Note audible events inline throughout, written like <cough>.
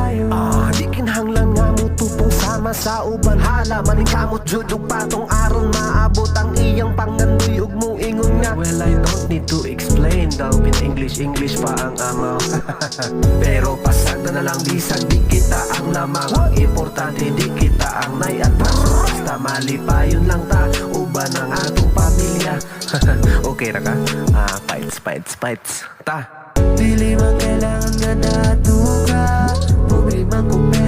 tayo. Ah, di kinhanglan nga mo tupong sama sa uban. Hala, manikamot judog patong aron. Maabot ang iyang pangandoy Ug mo ingon nga. Well, I don't need to explain. Daw Pin English, English pa ang amaw <laughs> Pero pasag na lang bisag di kita ang lamang Ang importante di kita ang may atraso Basta mali pa yun lang ta Uban ang atong pamilya. <laughs> Okay ra ka? Ah, fights, fights, fights. Ta! Dili man kailangan na dato conmigo.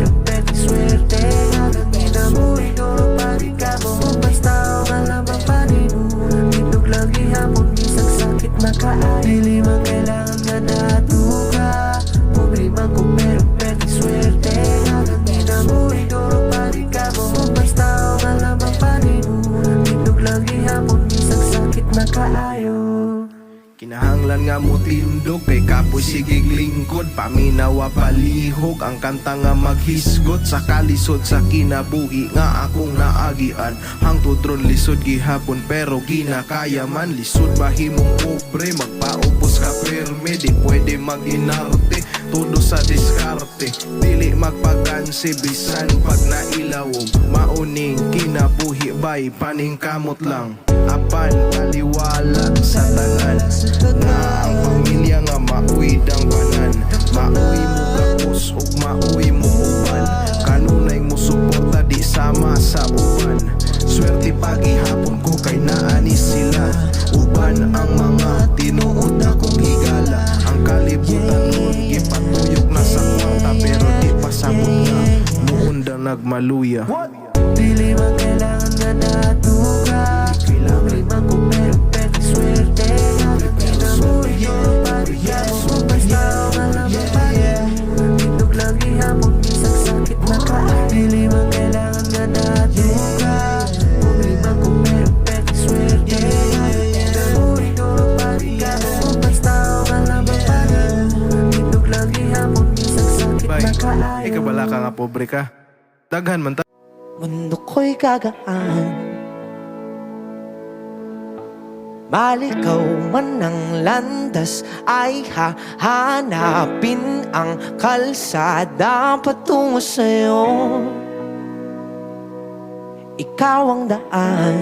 Kinahanglan nga mo tindog kay kapoy sigig lingkod. Paminawa palihog ang kanta nga maghisgot. Sa kalisod sa kinabuhi nga akong naagian. Hangtod ron lisod gihapon pero ginakaya man. Lisod bahimong pobre? Magpaupos ka perme Di pwede maginarte. Todo sa diskarte Dili magpagansi bisan pag nailawom Mauning kinabuhi bay paningkamot lang Apan taliwala sa tanan Nga ang pamilya nga mauwid ang banan. Mauwi mo kapos ug mauwi mo uban. Kanunay mo suporta di sama sa uban. Swerte pagihapon ko kay naani sila. Uban ang mga tinuod akong higala. Ang kalibutan nun ipatuyok na sa kwarta Pero di pasabot na. Muunda nagmaluya. Dili man kailangan na natuka Makaay ikabala ka nga pobre ka. Daghan man ta Mundo ko'y gagaan Malikaw man ang landas ay hahanapin ang kalsada patungo sa'yo. Ikaw ang daan.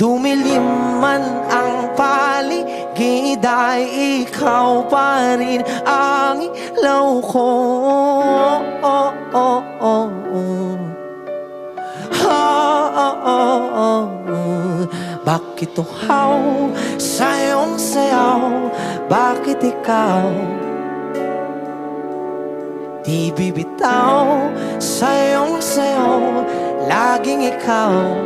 Dumilim man ang paligid ay ikaw pa rin ang ilaw ko. Oh, oh, oh. Bakit uhaw sa iyong sayaw? Bakit ikaw di bibitaw sa iyong sayaw? Laging ikaw